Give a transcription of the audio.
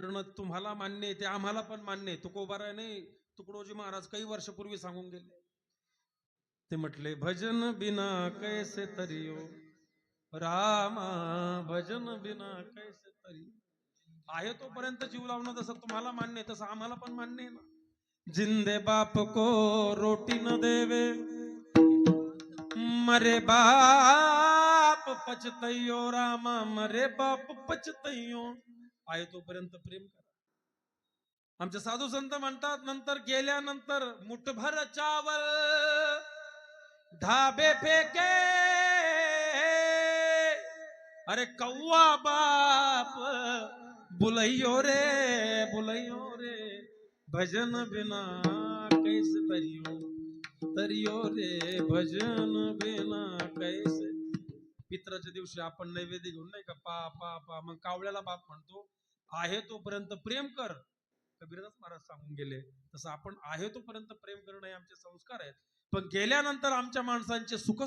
करणं तुम्हाला मान्य आहे ते आम्हाला पण मान्य आहे. तुकोबाराय तुकडोजी महाराज काही वर्षपूर्वी सांगून गेले. ते म्हटले भजन बिना कैसे तरियो? रामा भजन बिना कैसे तरी आहे तोपर्यंत जीव लावणं जसं तुम्हाला मान्य आहे तसं आम्हाला पण मान्य आहे ना. जिंदे बाप को रोटी न देवे मरे बाप पचतयो रामा मरे बाप पचतयो. आहे तोपर्यंत प्रेम करा. आमचे साधू संत म्हणतात नंतर गेल्यानंतर मुठभर चावल ढाबे फेके. अरे कौवा बाप बुलैयो रे बुलैयो रे. भजन बिना कैस तरियो तरियो रे भजन बिना चैत्राच्या दिवशी आपण नैवेद्य घेऊन नाही का पा पा पा मग कावळ्याला बाप म्हणतो आहे तोपर्यंत प्रेम कर. कबीरदास महाराज सांगून गेले तसं आपण आहे तोपर्यंत प्रेम करणं हे आमचे संस्कार आहेत. पण गेल्यानंतर आमच्या माणसांचे सुख